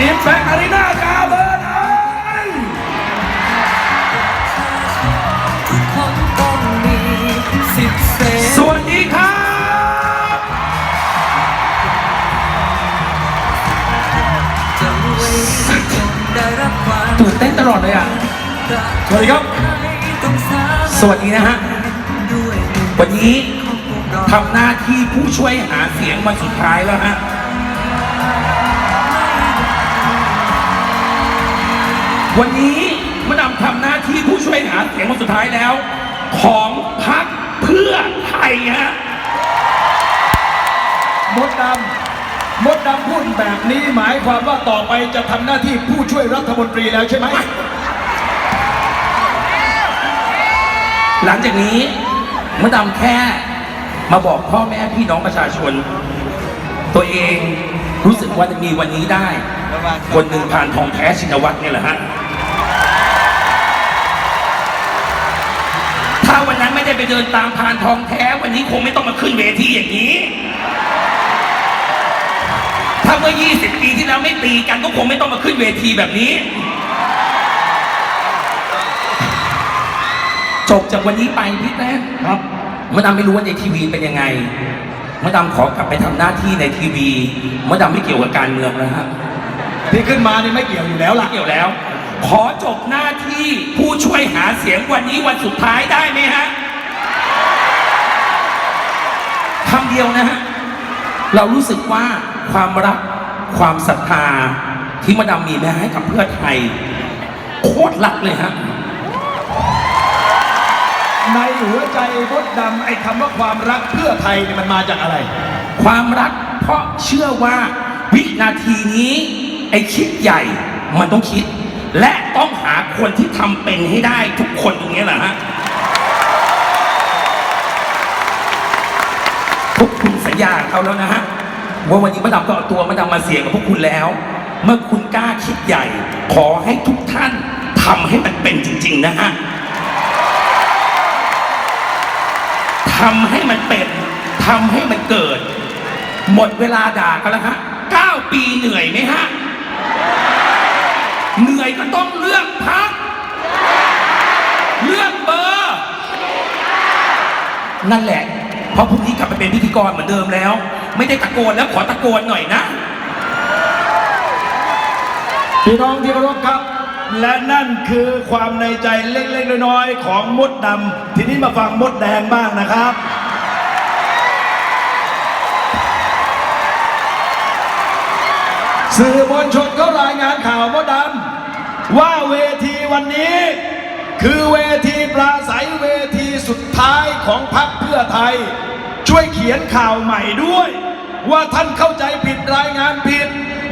อิมแพกอารีนากาเบอร์นายทุกคนต้องมีสิทธิ์เสสวัสดีครับ จะรวยจนได้รับความตื่นเต้นตลอดเลยอะรักสวัสดีครับ ต้องสาสวัสดีนะฮะ ด้วยหนึ่งวันนี้ของพวกเราทำหน้าที่ผู้ช่วยหาเสียงมาสุดท้ายแล้วฮะ วันนี้มาดำทำหน้าที่ผู้ช่วยหาเสียงมาสุดท้ายแล้ว ของพรรคเพื่อไทยฮะมดดำมดดำพูดแบบนี้หมายความว่าต่อไปจะทำหน้าที่ผู้ช่วยรัฐมนตรีแล้วใช่ไหม หลังจากนี้มาดำแค่มาบอกพ่อแม่พี่น้องประชาชน ตัวเองรู้สึกว่าจะมีวันนี้ได้ คนหนึ่งผ่านทองแท้ชินวัตรเนี่ยแหละฮะ ไม่ได้ไปเดินตามผ่านทองแท้ วันนี้คงไม่ต้องมาขึ้นเวทีอย่างนี้ ถ้าเมื่อ 20 ปีที่แล้วไม่ตีกันก็คงไม่ต้องมาขึ้นเวทีแบบนี้ จบจากวันนี้ไปพี่แต้นครับมดดำไม่รู้ว่าในทีวีเป็นยังไงมดดำขอกลับไปทำหน้าที่ในทีวีมดดำไม่เกี่ยวกับการเมืองนะฮะที่ขึ้นมานี่ไม่เกี่ยวอยู่แล้วล่ะเกี่ยวแล้ว ขอจบหน้าที่ผู้ช่วยหาเสียงวันนี้วันสุดท้ายได้ไหมฮะ เดียวนะฮะเรารู้สึกว่าความรักความศรัทธาที่มาดามมีแม่ให้กับเพื่อไทย โคตรรักเลยฮะในหัวใจมดดำไอ้คำว่าความรักเพื่อไทยเนี่ยมันมาจากอะไร ความรักเพราะเชื่อว่าวินาทีนี้ไอ้คิดใหญ่มันต้องคิด และต้องหาคนที่ทำเป็นให้ได้ทุกคนตรงนี้แหละฮะ พวกคุณสัญญาเขาแล้วนะฮะว่าวันนี้มาดามก็เอาตัวมาดามมาเสี่ยงกับพวกคุณแล้ว เมื่อคุณกล้าคิดใหญ่ ขอให้ทุกท่านทำให้มันเป็นจริง ๆ นะฮะทำให้มันเป็นทำให้มันเกิด หมดเวลาด่ากันแล้วฮะเก้าปีเหนื่อยไหมฮะ เหนื่อยก็ต้องเลือกพัก เลือกเบอร์ นั่นแหละ เพราะพรุ่งนี้กลับไปเป็นพิธีกรเหมือนเดิมแล้ว ไม่ได้ตะโกนแล้วขอตะโกนหน่อยนะ พี่น้องที่เคารพครับ และนั่นคือความในใจเล็กๆน้อยๆของมดดำทีนี้มาฟังมดแดงบ้างนะครับ สื่อมวลชนเขารายงานข่าวมดดำว่าเวทีวันนี้ คือเวทีปราศัยเวทีสุดท้ายของพรรคเพื่อไทย ช่วยเขียนข่าวใหม่ด้วย ว่าท่านเข้าใจผิดรายงานผิด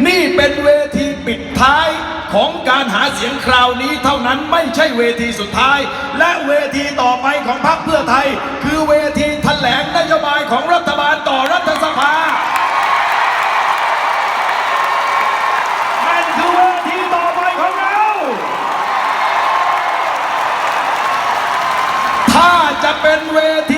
นี่เป็นเวทีปิดท้ายของการหาเสียงคราวนี้เท่านั้นไม่ใช่เวทีสุดท้าย และเวทีต่อไปของพรรคเพื่อไทย คือเวทีแถลงนโยบายของรัฐบาลต่อรัฐสภานั่นคือเว ถ้าจะเป็นเวที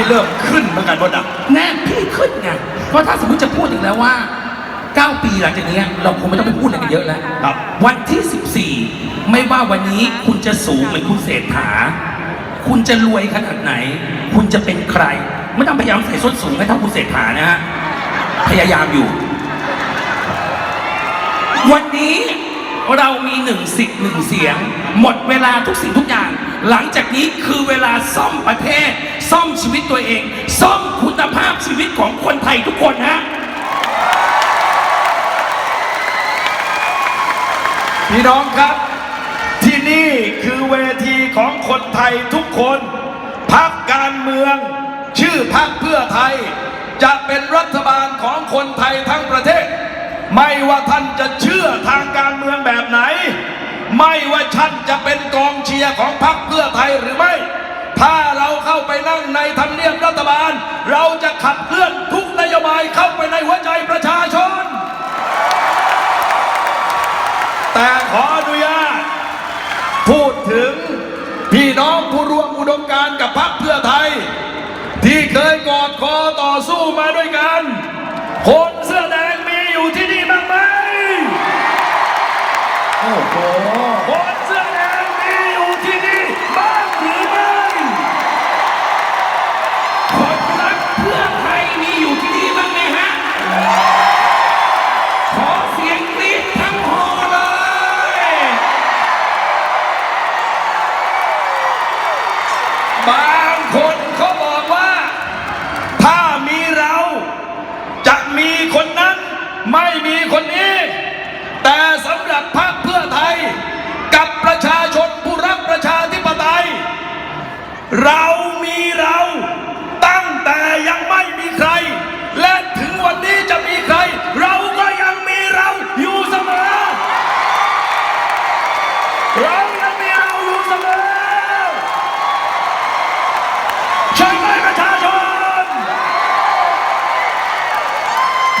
พี่เริ่มขึ้นเหมือนกันบดดัแน่พี่ขึ้นไงเพราะถ้าสมมติจะพูดอีกแล้วว่า 9 ปีหลังจากนี้เราคงไม่ต้องไปพูดอะไรกันเยอะแล้วครับ วันที่ 14 ไม่ว่าวันนี้คุณจะสูงเหมือนคุณเศรษฐา คุณจะรวยขนาดไหน คุณจะเป็นใคร ไม่ต้องพยายามใส่ส้นสูงให้เท่าคุณเศรษฐานะฮะพยายามอยู่ วันนี้เรามีหนึ่งสิทธิ์หนึ่งเสียง หมดเวลาทุกสิ่งทุกอย่าง หลังจากนี้คือเวลาซ่อมประเทศ ซ่อมชีวิตตัวเอง ซ่อมคุณภาพชีวิตของคนไทยทุกคนฮะพี่น้องครับ ที่นี่คือเวทีของคนไทยทุกคนพักการเมือง ชื่อพักเพื่อไทย จะเป็นรัฐบาลของคนไทยทั้งประเทศ ไม่ว่าท่านจะเชื่อทางการเมืองแบบไหน ไม่ว่าท่านจะเป็นกองเชียร์ของพรรคเพื่อไทยหรือไม่ ถ้าเราเข้าไปนั่งในทำเนียบรัฐบาล เราจะขับเคลื่อนทุกนโยบายเข้า มีคนนั้นไม่มีคนนี้ แต่สำหรับพรรคเพื่อไทย กับประชาชนผู้รักประชาธิปไตย เรามีเรา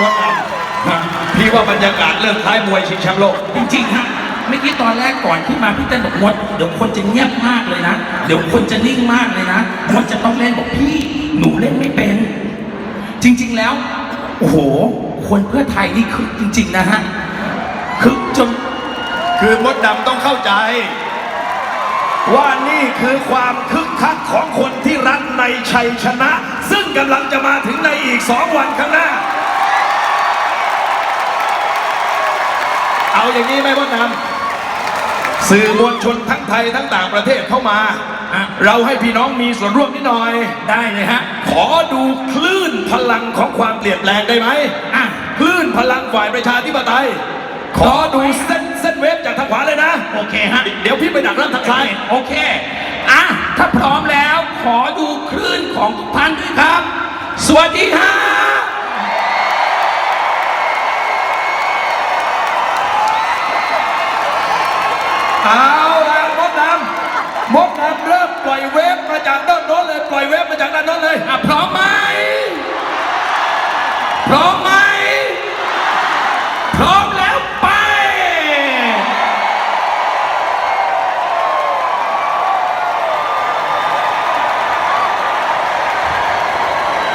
ก็ทำพี่ว่าบรรยากาศเริ่มคล้ายมวยชิงแชมป์โลก จริงๆฮะเมื่อกี้ตอนแรกก่อนที่มาพี่เต้นบอกมดเดี๋ยวคนจะเงียบมากเลยนะ เดี๋ยวคนจะนิ่งมากเลยนะมดจะต้องเล่นบอกพี่หนูเล่นไม่เป็น จริง ๆแล้ว โอ้โห คนเพื่อไทยนี่คือจริง ๆ นะฮะคือจนคือมดดำต้องเข้าใจ ว่านี่คือความคึกคักของคนที่รักในชัยชนะ ซึ่งกำลังจะมาถึงในอีกสองวันข้างหน้า เอาอย่างนี้ไหมมดดำสื่อมวลชนทั้งไทยทั้งต่างประเทศเข้ามาอะเราให้พี่น้องมีส่วนร่วมนิดหน่อยได้เลยฮะ ขอดูคลื่นพลังของความเปลี่ยนแปลงได้ไหมอะคลื่นพลังฝ่ายประชาธิปไตย ขอดูเส้นเส้นเวฟจากทางขวาเลยนะ โอเคฮะ เดี๋ยวพี่ไปดักรับทางซ้ายโอเค อะ ถ้าพร้อมแล้ว ขอดูคลื่นของทุกท่านด้วยครับ สวัสดีฮะเเลยอะพร้อมไหมพร้อมไหมพร้อมแล้วไป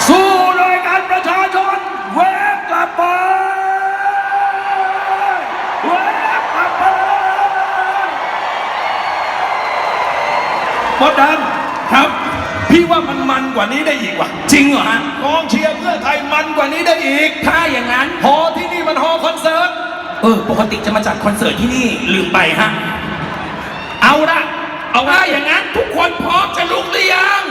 สู้โดยการประชาชนเวฟกลับไปเวฟกลับไปมดดำครับ ว่ามันมันกว่านี้ได้อีกว่ะจริงเหรอฮะกองเชียร์เพื่อไทยมันกว่านี้ได้อีก ถ้าอย่างนั้นฮอที่นี่มันฮอคอนเสิร์ตเออปกติจะมาจัดคอนเสิร์ตที่นี่ลืมไปฮะเอาละเอาว่าอย่างนั้น ทุกคนพร้อมจะลุกหรือยัง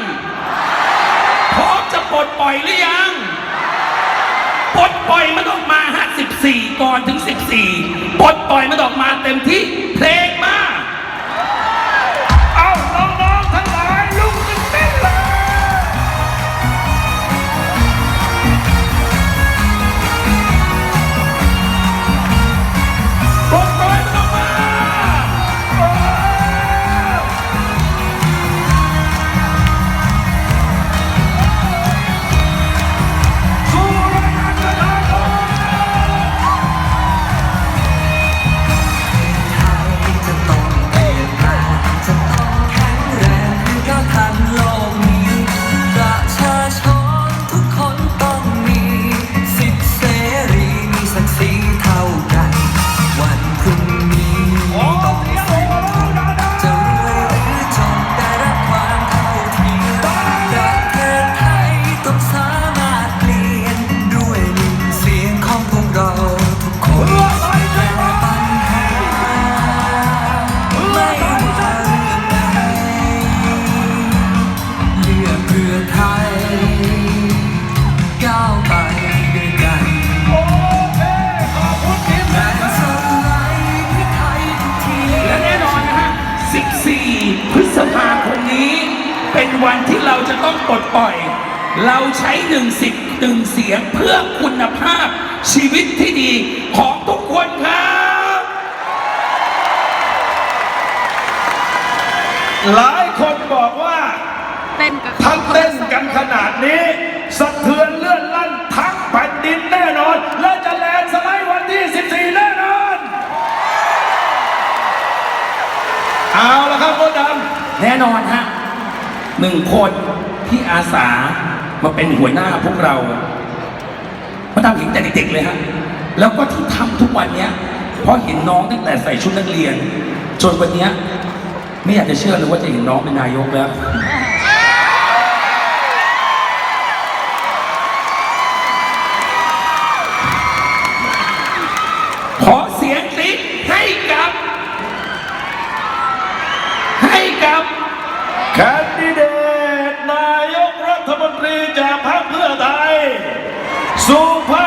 พร้อมจะปลดปล่อยหรือยังปลดปล่อยมันออกมาฮะ14 ก่อนถึง 14ปลดปล่อยมันออกมาเต็มที่เพลงมาเอา เราใช้หนึ่งสิทธิ์หนึ่งเสียงเพื่อคุณภาพชีวิตที่ดีของทุกคนครับ หลายคนบอกว่าเต้นกับทั้งเต้นกันขนาดนี้สะเทือนเลื่อนลั่นทั้งแผ่นดินแน่นอน และจะแลนด์สไลด์วันที่ 14 แน่นอน เอาละครับมดดแน่นอนฮะหนึ่งคนที่อาสา มาเป็นหัวหน้าพวกเรามาทำเห็นแต่เด็กๆเลยฮะแล้วก็ที่ทำทุกวันเนี้ยเพราะเห็นน้องตั้งแต่ใส่ชุดนักเรียน จนวันเนี้ยไม่อยากจะเชื่อเลยว่าจะเห็นน้องเป็นนายกแล้วขอเสียงติ๊กให้กับ ให้กับครับ ไทยสุภา